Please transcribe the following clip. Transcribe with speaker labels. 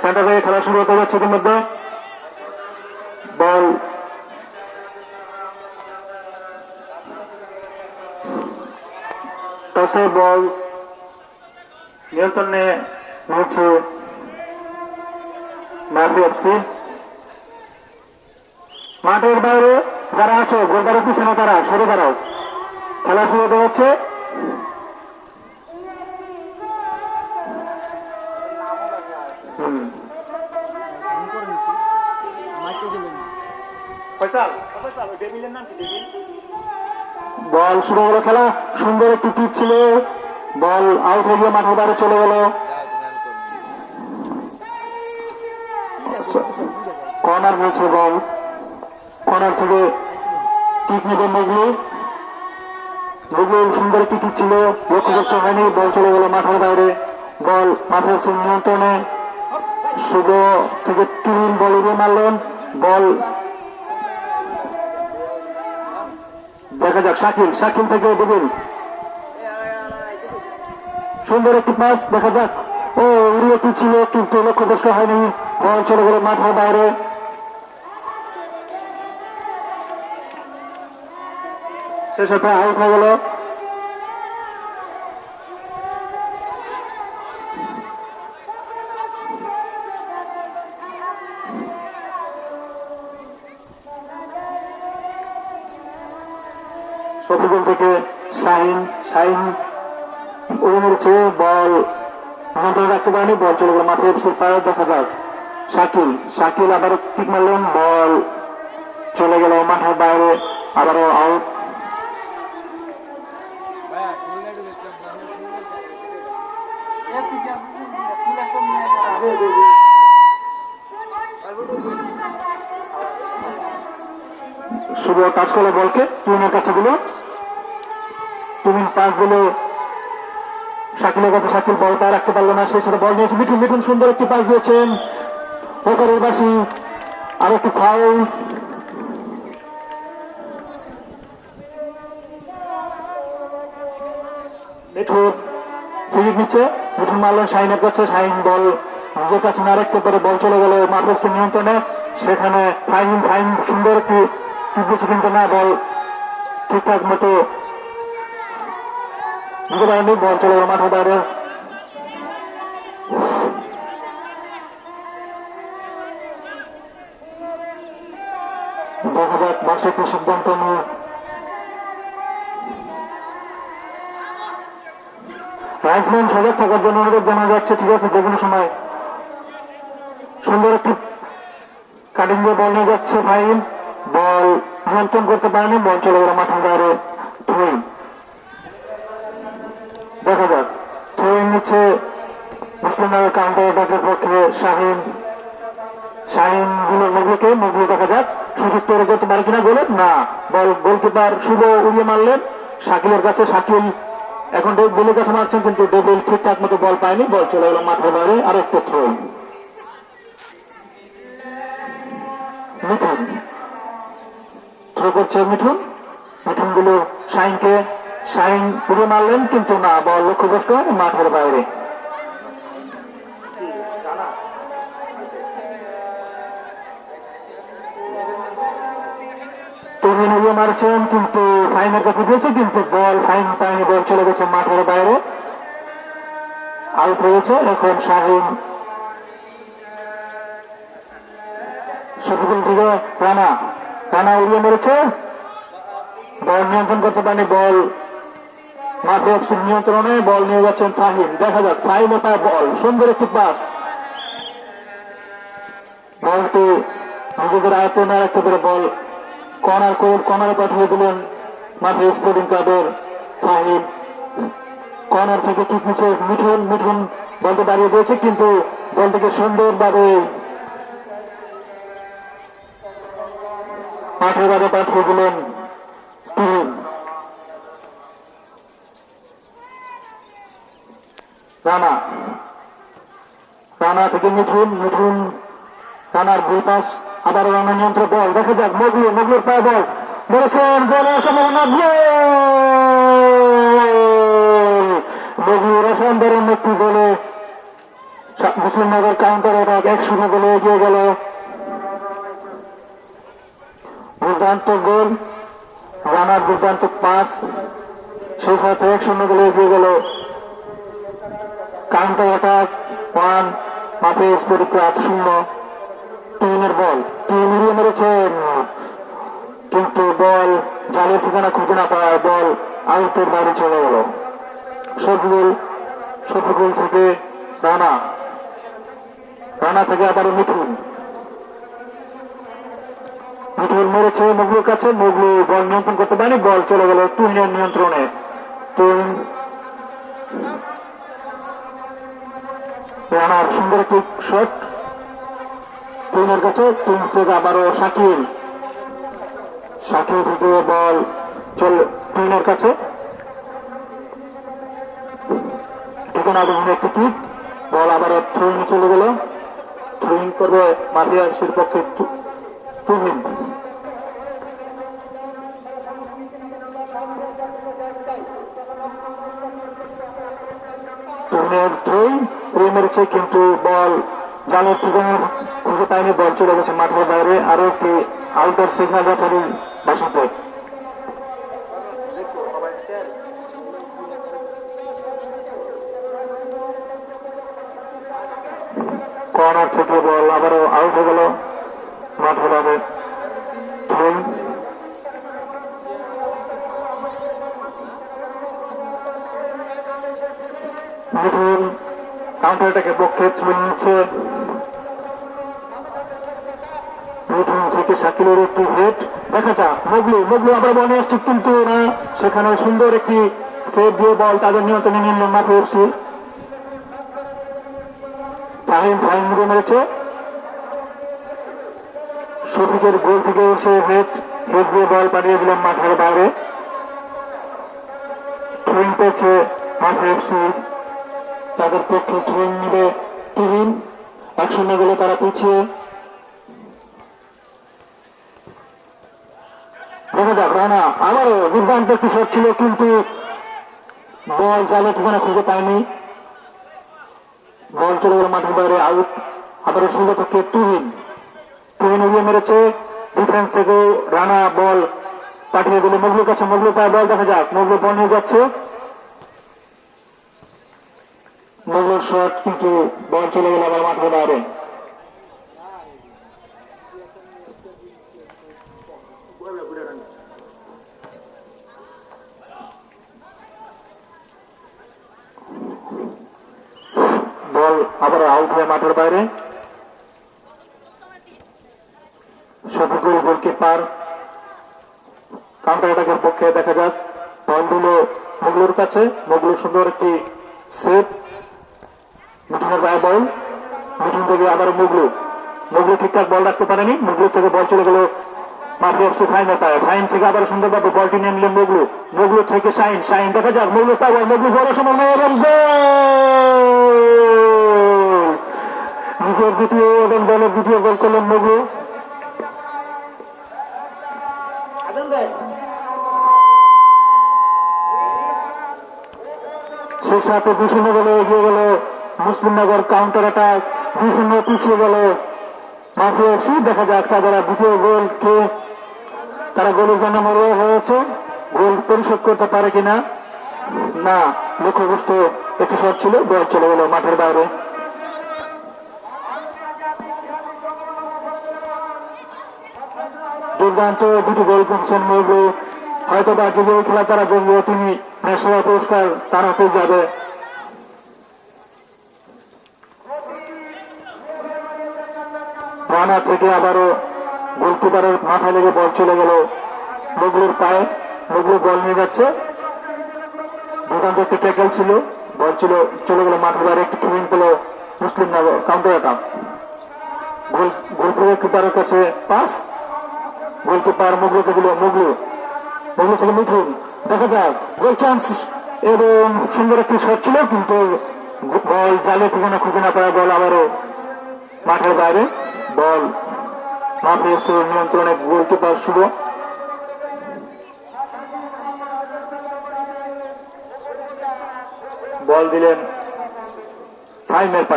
Speaker 1: Centre থেকে খেলা শুরু হতে যাচ্ছে বল। টসে বল। নিয়ন্ত্রণে নিয়েছে এফসি। মাঠের বাইরে যারা আছো গোলবারের পিছনে তারা, সরে দাঁড়াও। খেলা শুরু হতে যাচ্ছে হুম
Speaker 2: ফোন করেন একটু মাইকে দিলেন
Speaker 1: বল শুরু হলো খেলা। সুন্দর একটি টিপ ছিল। বল আউট হয়ে মাঠের বাইরে চলে গেল। কর্নার বলছে বল। কর্নার থেকে টিপ নেবে মেঘলি মেঘলি সুন্দর একটি টিপ ছিল। লক্ষ্যগ্রস্ত হয়নি। বল চলে গেল মাঠের বাইরে। বল মাঠের সিং নিয়ন্ত্রণে। শুভ থেকে তিন বল মারলেন। বল দেখা যাক, শাকিল শাকিল থেকে দেবেন সুন্দর একটি পাস দেখা যাক। ও, উড়িয়ে ছিল কিন্তু লক্ষ্য দর্শক হয়নি। বল চলে গেল মাঠের বাইরে। সাথে আউট হয়ে গেল। শফিকুল থেকে শাহিন শাহিন উড়ে মেরেছে, বল নিয়ন্ত্রণ রাখতে পারেনি, বল চলে গেল মাঠে, এফসির পায়ে দেখা যাক। শাকিল শাকিল আবার ঠিক মারলেন, বল চলে গেল মাঠের বাইরে, আবারও আউট শুভ টাচ করল বলকে, তুমিনের কাছে দিল। তুমি পাস দিল শাকিলের কাছে শাকিল বল পায়ে রাখতে পারল না সেই সাথে বল নিয়েছে মিঠুন মিঠুন সুন্দর একটি পাস দিয়েছেন। ওপরের বাসি, আর একটি ফাউল ফিরিয়ে নিচ্ছে। মিঠুন মারলেন শাহিনের কাছে শাহিন বল নিজের কাছে না রাখতে পারে বল চলে গেল মার্কেটসের নিয়ন্ত্রণে। সেখানে ফাইন ফাইন সুন্দর একটি টিপেছে কিন্তু না বল ঠিকঠাক মতো দিতে পারেনি বল চলে মাঠের বাইরে দেখা যাক বার্ষিক সিদ্ধান্ত নিয়ে। থাকার জন্য জানানো যাচ্ছে, ঠিক আছে, যে সময়। সুন্দর একটি কাটিং দিয়ে বল নিয়ে যাচ্ছে ফাইন বল নিয়ন্ত্রণ করতে পারেনি বল চলে গেল মাঠের বাইরে থুই দেখা যাক। থুই নিচ্ছে মুসলিমনগর কাউন্টার অ্যাটাকের পক্ষে শাহিন। শাহিনগুলো মুগলিকে মুগলি দেখা যাক। সুযোগ তৈরি করতে পারে কিনা বলে না। বল, গোলকিপার শুভ উড়িয়ে মারলেন। শাকিলের কাছে শাকিল এখন ডেবিলের কাছে মারছেন, কিন্তু ডেবিল ঠিকঠাক মতো বল পায়নি। বল চলে গেল মাঠের বাইরে। আর একটু থ্রো মিঠুন। থ্রো করছে মিঠুন। মিঠুনগুলো শাহিনকে শাহিন উড়িয়ে মারলেন, কিন্তু না, বল লক্ষ্যগ্রস্ত হয়নি মাঠের বাইরে। মারছেন, কিন্তু ফাইনের কাছে কিন্তু বল ফাইন পায়নি, বল চলে গেছে মাঠের বাইরে। আউট হয়েছে এখন শাহিন শফিকুল থেকে রানা। রানা উড়িয়ে মেরেছে। বল নিয়ন্ত্রণ করতে পারেনি, বল মাঠে নিয়ন্ত্রণে, বল নিয়ে যাচ্ছেন ফাহিম। দেখা যাক, ফাহিমে পায় বল, সুন্দর একটি পাস। বলটি নিজেদের আয়ত্তে না রাখতে পারে বল কর্নার করে কর্নারে পাঠিয়ে দিলেন মাঠে স্পোর্টিং ক্লাবের ফাহিম। কর্নার থেকে ঠিক নিচে মিঠুন মিঠুন বলতে দাঁড়িয়ে দিয়েছে, কিন্তু বলটিকে সুন্দরভাবে পাঠিয়ে দিলেন রানা। রানা থেকে রানার ভুল পাস আবার রানা বল দেখা যাক, মগলু, মগলুর পায়ে বল। বলেছেন গোলের সম্ভাবনা গোল মগলুর অসাধারণ একটি গোলে মুসলিমনগর কাউন্টার এক শূন্য গোলে এগিয়ে গেল। দুর্দান্ত গোল, রানার দুর্দান্ত পাস, সেই সাথে এক শূন্য গোলে এগিয়ে গেল কাউন্টার অ্যাটাক ওয়ান মাঠে স্পোর্টিং ক্লাব শূন্য। টিমের বল টিম উড়িয়ে মেরেছেন। কিন্তু বল জালের ঠিকানা খুঁজে না পাওয়ায় বল আউটের বাইরে চলে গেল। শফিকুল শফিকুল থেকে রানা রানা থেকে আবারও মিঠুন। মিঠুন মেরেছে, মুগলুর কাছে। মুগলু বল নিয়ন্ত্রণ করতে পারেনি, বল চলে গেল তুহিনের নিয়ন্ত্রণে। তুহিন রানার সুন্দর একটি শট। তুহিনের কাছে থেকে আবারও শাকিল। শাকিল থেকে বল চলে তুহিনের কাছে। ঠিকানা বিভিন্ন একটি কিক। বল আবার থ্রোইং চলে গেল। থ্রোইং করবে মারিয়াসের পক্ষে তু- তুহিন তুহিনের থ্রোইং মেরেছে কিন্তু বল জালের ঠিকানা খুঁজে পায়নি, বল চলে গেছে মাঠের বাইরে। আরও একটি আউটার সিগন্যাল রেফারি বাসিতে। কর্নার থেকে বল আবারও আউট হয়ে গেল। মাঠের বাইরে মিঠুন কাউন্টারটাকে পক্ষে নিচ্ছে শাকিলের একটি দেখা যাক, মোগলু মোগলু আবার বলে আসছে, কিন্তু না সেখানে সুন্দর একটি সেভ দিয়ে বল তাদের নিয়ন্ত্রণে মাঠে শফিকের গোল থেকে এসে হেড হেড দিয়ে বল পাঠিয়ে দিলেন মাঠের বাইরে। পেয়েছে মাঠে এফসি। তাদের পক্ষে থ্রোইং নিবে টিভিন এক শূন্য গেলে তারা পিছিয়ে। রানা ছিল, কিন্তু বল জালে ঠিকানা খুঁজে পায়নি। বল চলে গেল মাঠের বাইরে, আউট। সুন্দর পক্ষে তুহিন। তুহিন উড়িয়ে মেরেছে। ডিফেন্স থেকে রানা বল পাঠিয়ে দিল। মগলুর কাছে মগলু পায় বল দেখা যাক। মগলু বল নিয়ে যাচ্ছে মগলুর শট কিন্তু বল চলে গেল আবার মাঠের বাইরে। বল আবার আউট হয়ে মাঠের বাইরে। শফিকুল গোলকিপার কাউন্টার অ্যাটাকের পক্ষে দেখা যাক। বল দিল মুগলুর কাছে। মুগলু সুন্দর একটি সেভ মিঠুনের গায়ে বল। মিঠুন থেকে আবার মুগলু। মুগলু ঠিকঠাক বল রাখতে পারেনি। মুগলু থেকে বল চলে গেল ফাইনে থেকে সুন্দরভাবে বলটি নিয়ে থেকে শাইন। শাইন যাক। বড় দ্বিতীয় দ্বিতীয় সাথে দুই শূন্য গোলে এগিয়ে গেল মুসলিমনগর কাউন্টার অ্যাটাক দুই শূন্য পিছিয়ে গেল। মাফি এফসি, দেখা যাক তারা দ্বিতীয় গোল কে, তারা গোলের জন্য মরিয়া হয়েছে। গোল পরিশোধ করতে পারে কিনা? না লক্ষ্যগ্রস্ত একটি শট ছিল, বল চলে গেল মাঠের বাইরে। দুর্দান্ত দুটি গোল করছেন মরবু হয়তো বা ওই খেলা তারা জমবে তিনি ন্যাশনাল পুরস্কার তার হাতে যাবে রানা থেকে আবারও গোলকিপারের মাথায় লেগে বল চলে গেল। মুগলুর পায়ে মুগলু বল নিয়ে যাচ্ছে। দুর্দান্ত একটি ট্যাকেল ছিল বল ছিল, চলে গেল মাঠের বাইরে। একটি ক্লিন পেল মুসলিম নগর কাউন্টার অ্যাটাক গোল, গোলকিপারের কাছে পাস। গোলকিপার মুগলুকে দিল মুগলু মুগলু থেকে মিঠুন। দেখা যাক, গোল চান্স এবং সুন্দর একটি শট ছিল, কিন্তু বল জালে ঠিকানা খুঁজে না পায় বল আবারও মাঠের বাইরে। বল নিয়ন্ত্রণে নিয়ন্ত্রণে গোলকিপার শুভ। বল দিলেন টাইমের পায়ে।